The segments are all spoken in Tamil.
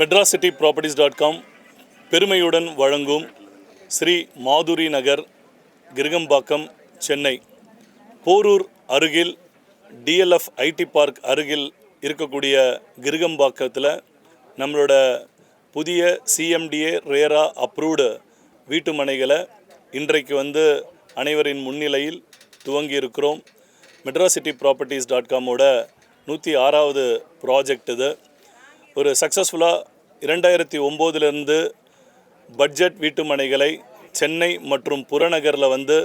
Madras city properties dot com பெருமையுடன் வழங்கும் ஸ்ரீ மாதுரி நகர் கிருகம்பாக்கம் சென்னை. போரூர் அருகில் டிஎல்எஃப் ஐடி பார்க் அருகில் இருக்கக்கூடிய கிருகம்பாக்கத்தில் நம்மளோட புதிய சிஎம்டிஏ ரேரா அப்ரூவ்டு வீட்டு மனைகளை இன்றைக்கு வந்து அனைவரின் முன்னிலையில் துவங்கி இருக்கிறோம். மெட்ராஸ் சிட்டி ப்ராப்பர்ட்டிஸ் டாட் காமோட நூற்றி ஆறாவது ப்ராஜெக்ட் இது. ஒரு சக்ஸஸ்ஃபுல்லாக இரண்டாயிரத்தி ஒம்போதுலேருந்து பட்ஜெட் வீட்டுமனைகளை சென்னை மற்றும் புறநகரில் வந்து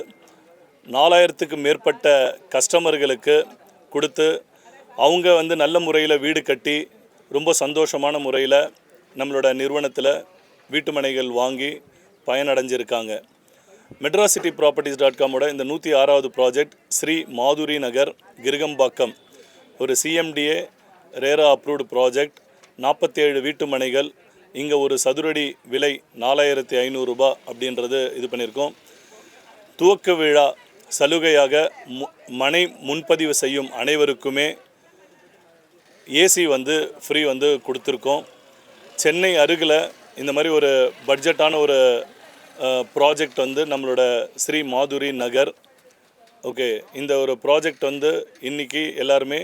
நாலாயிரத்துக்கு மேற்பட்ட கஸ்டமர்களுக்கு கொடுத்து அவங்க வந்து நல்ல முறையில் வீடு கட்டி ரொம்ப சந்தோஷமான முறையில் நம்மளோட நிறுவனத்தில் வீட்டுமனைகள் வாங்கி பயனடைஞ்சிருக்காங்க. மெட்ராஸ் சிட்டி ப்ராப்பர்ட்டிஸ் டாட் காமோட இந்த நூற்றி ஆறாவது ப்ராஜெக்ட் ஸ்ரீ மாதுரி நகர் கிருகம்பாக்கம் ஒரு சிஎம்டிஏ ரேரா அப்ரூவ்டு ப்ராஜெக்ட் நாற்பத்தேழு வீட்டு மனைகள் இங்கே ஒரு சதுரடி விலை நாலாயிரத்தி ஐநூறுரூபா அப்படின்றது இது பண்ணியிருக்கோம். துவக்க விழா சலுகையாக மு மனை முன்பதிவு செய்யும் அனைவருக்குமே ஏசி வந்து ஃப்ரீ வந்து கொடுத்துருக்கோம். சென்னை அருகில் இந்த மாதிரி ஒரு பட்ஜெட்டான ஒரு ப்ராஜெக்ட் வந்து நம்மளோட ஸ்ரீ மாதுரி நகர். ஓகே இந்த ஒரு ப்ராஜெக்ட் வந்து இன்றைக்கி எல்லாருமே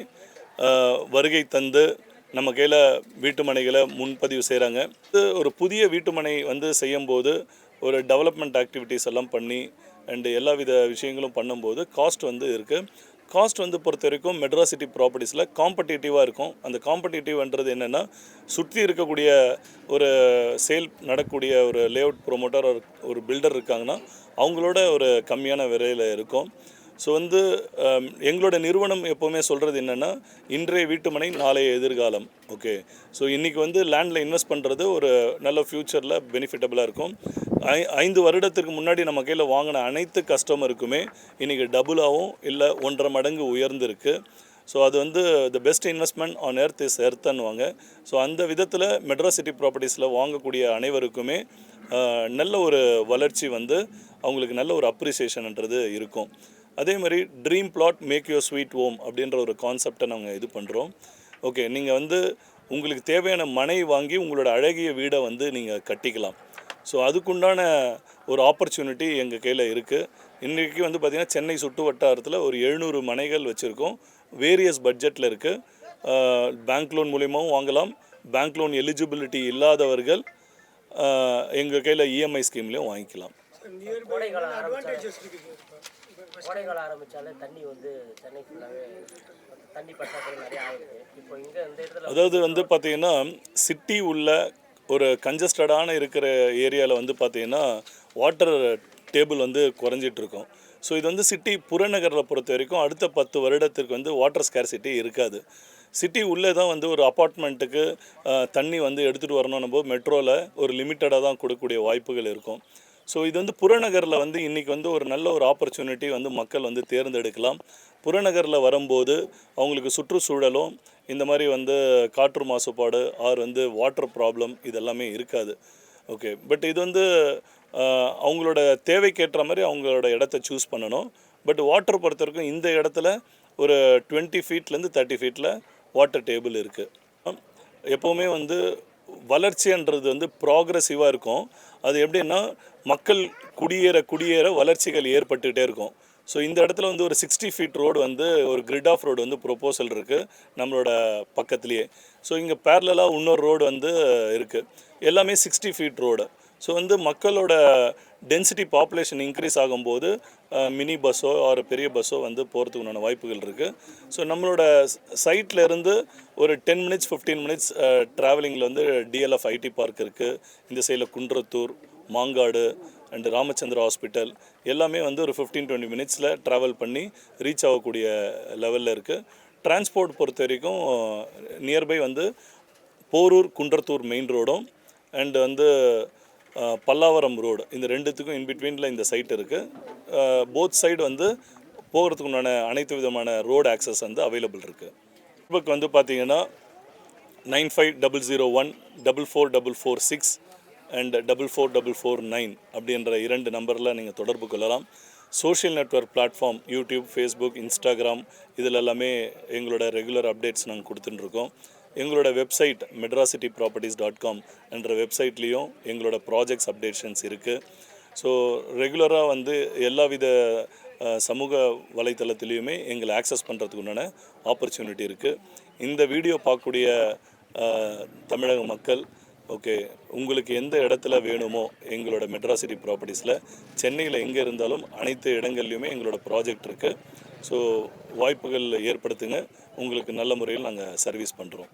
வருகை தந்து நம்ம கையில் வீட்டு மனைகளை முன்பதிவு செய்கிறாங்க இது ஒரு புதிய வீட்டுமனை வந்து செய்யும்போது ஒரு டெவலப்மெண்ட் ஆக்டிவிட்டீஸ் எல்லாம் பண்ணி அண்டு எல்லா வித விஷயங்களும் பண்ணும்போது காஸ்ட் வந்து இருக்குது காஸ்ட் வந்து பொறுத்த வரைக்கும் மெட்ராஸ் சிட்டி ப்ராப்பர்ட்டிஸில் காம்படிட்டிவாக இருக்கும். அந்த காம்படிட்டிவ்ன்றது என்னென்னா சுற்றி இருக்கக்கூடிய ஒரு சேல் நடக்கக்கூடிய ஒரு லேஅவுட் ப்ரொமோட்டர் ஒரு பில்டர் இருக்காங்கன்னா அவங்களோட ஒரு கம்மியான விலையில் இருக்கும். ஸோ வந்து um, எங்களோட நிறுவனம் எப்போவுமே சொல்கிறது என்னென்னா இன்றைய வீட்டுமனை நாளைய எதிர்காலம். ஓகே ஸோ இன்றைக்கி வந்து லேண்டில் இன்வெஸ்ட் பண்ணுறது ஒரு நல்ல ஃப்யூச்சரில் பெனிஃபிட்டபுளாக இருக்கும். ஐ ஐந்து வருடத்திற்கு முன்னாடி நம்ம கையில் வாங்கின அனைத்து கஸ்டமருக்குமே இன்றைக்கி டபுளாகவும் இல்லை ஒன்றரை மடங்கு உயர்ந்திருக்கு. ஸோ அது வந்து the best investment on earth is எர்த்துன்னுவாங்க so அந்த விதத்தில் மெட்ராஸ் சிட்டி ப்ராப்பர்ட்டிஸில் வாங்கக்கூடிய அனைவருக்குமே uh, நல்ல ஒரு வளர்ச்சி வந்து அவங்களுக்கு நல்ல ஒரு அப்ரிசியேஷன்ன்றது இருக்கும். அதே மாதிரி dream flat make your sweet home அப்படின்ற ஒரு கான்செப்டை நாங்கள் இது பண்ணுறோம் ஓகே நீங்கள் வந்து உங்களுக்கு தேவையான மனை வாங்கி உங்களோட அழகிய வீடை வந்து நீங்கள் கட்டிக்கலாம். ஸோ அதுக்குண்டான ஒரு ஆப்பர்ச்சுனிட்டி எங்கள் கையில் இருக்குது இன்றைக்கி வந்து பார்த்திங்கன்னா சென்னை சுட்டு வட்டாரத்தில் ஒரு எழுநூறு மனைகள் வச்சுருக்கோம். வேரியஸ் பட்ஜெட்டில் இருக்குது பேங்க் லோன் மூலியமாகவும் வாங்கலாம். பேங்க் லோன் எலிஜிபிலிட்டி இல்லாதவர்கள் எங்கள் கையில் இஎம்ஐ ஸ்கீம்லேயும் வாங்கிக்கலாம். கோடைக்காலம் ஆரம்பிச்சாலே தண்ணி வந்து சென்னை ஃபுல்லாகவே தண்ணி பற்றாக்குறை நிறைய ஆகுது இப்போ இங்கே இந்த இடத்துல அதாவது வந்து பார்த்தீங்கன்னா சிட்டி உள்ள ஒரு கஞ்சஸ்டடான இருக்கிற ஏரியாவில் வந்து பார்த்தீங்கன்னா வாட்டர் டேபிள் வந்து குறைஞ்சிட்டு இருக்கும். ஸோ இது வந்து சிட்டி புறநகரில் பொறுத்த வரைக்கும் அடுத்த பத்து வருடத்திற்கு வந்து வாட்டர் ஸ்கேர்சிட்டி இருக்காது. சிட்டி உள்ளே தான் வந்து ஒரு அப்பார்ட்மெண்ட்டுக்கு தண்ணி வந்து எடுத்துகிட்டு வரணும் போது மெட்ரோவில் ஒரு லிமிட்டடாக தான் கொடுக்கக்கூடிய வாய்ப்புகள் இருக்கும். ஸோ இது வந்து புறநகரில் வந்து இன்றைக்கி வந்து ஒரு நல்ல ஒரு ஆப்பர்ச்சுனிட்டி வந்து மக்கள் வந்து தேர்ந்தெடுக்கலாம். புறநகரில் வரும்போது அவங்களுக்கு சுற்றுச்சூழலும் இந்த மாதிரி வந்து காற்று மாசுபாடு ஆர் வந்து வாட்டர் ப்ராப்ளம் இதெல்லாமே இருக்காது. ஓகே பட் இது வந்து அவங்களோட தேவைக்கேற்ற மாதிரி அவங்களோட இடத்த சூஸ் பண்ணணும். பட் வாட்டர் பொறுத்த வரைக்கும் இந்த இடத்துல ஒரு டுவெண்ட்டி ஃபீட்லேருந்து தேர்ட்டி ஃபீட்டில் வாட்டர் டேபிள் இருக்குது எப்போவுமே வந்து வளர்ச்சின்றது வந்து ப்ராக்ரஸிவாக இருக்கும். அது எப்படின்னா மக்கள் குடியேற குடியேற வளர்ச்சிகள் ஏற்பட்டுகிட்டே இருக்கும். ஸோ இந்த இடத்துல வந்து ஒரு சிக்ஸ்டி ஃபீட் ரோடு வந்து ஒரு கிரிட் ஆஃப் ரோடு வந்து ப்ரொப்போசல் இருக்குது நம்மளோட பக்கத்துலேயே. ஸோ இங்கே பேரலாக இன்னொரு ரோடு வந்து இருக்குது எல்லாமே சிக்ஸ்டி ஃபீட் ரோடு ஸோ வந்து மக்களோட டென்சிட்டி பாப்புலேஷன் இன்க்ரீஸ் ஆகும்போது மினி பஸ்ஸோ ஆர் பெரிய பஸ்ஸோ வந்து போகிறதுக்கு உண்டான வாய்ப்புகள் இருக்குது ஸோ நம்மளோட சைட்டில் இருந்து ஒரு டென் மினிட்ஸ் ஃபிஃப்டீன் மினிட்ஸ் ட்ராவலிங்கில் வந்து டிஎல்எஃப் ஐடி பார்க் இருக்குது இந்த சைடில் குன்றத்தூர் மாங்காடு அண்டு ராமச்சந்திரா ஹாஸ்பிட்டல் எல்லாமே வந்து ஒரு ஃபிஃப்டீன் டுவெண்ட்டி மினிட்ஸில் ட்ராவல் பண்ணி ரீச் ஆகக்கூடிய லெவலில் இருக்குது டிரான்ஸ்போர்ட் பொறுத்த வரைக்கும் நியர்பை வந்து போரூர் குன்றத்தூர் மெயின் ரோடும் அண்டு வந்து பல்லாவரம் ரோடு இந்த ரெண்டுத்துக்கும் இன் பிட்வீனில் இந்த சைட் இருக்குது போத் சைடு வந்து போகிறதுக்கு உண்டான அனைத்து விதமான ரோடு ஆக்சஸ் வந்து அவைலபிள் இருக்குது ஃபேஸ்புக் வந்து பார்த்திங்கன்னா nine five double zero one double four double four six and double four double four nine அப்படின்ற இரண்டு நம்பரில் நீங்கள் தொடர்பு கொள்ளலாம். Social network platform YouTube Facebook Instagram இதில் எல்லாமே எங்களோட ரெகுலர் அப்டேட்ஸ் நாங்கள் கொடுத்துட்டுருக்கோம். எங்களோட website Madras city properties dot com என்ற வெப்சைட்லேயும் எங்களோட ப்ராஜெக்ட்ஸ் அப்டேஷன்ஸ் இருக்குது ஸோ ரெகுலராக வந்து எல்லாவித வித சமூக வலைத்தளத்துலேயுமே எங்களை ஆக்சஸ் பண்ணுறதுக்கு உண்டான ஆப்பர்ச்சுனிட்டி இருக்குது இந்த வீடியோ பார்க்கக்கூடிய தமிழக மக்கள் ஓகே உங்களுக்கு எந்த இடத்துல வேணுமோ எங்களோட மெட்ராசிட்டி ப்ராப்பர்ட்டிஸில் சென்னையில் எங்கே இருந்தாலும் அனைத்து இடங்கள்லையுமே எங்களோட ப்ராஜெக்ட் இருக்குது ஸோ வாய்ப்புகள் ஏற்படுத்துங்க. உங்களுக்கு நல்ல முறையில் நாங்கள் சர்வீஸ் பண்ணுறோம்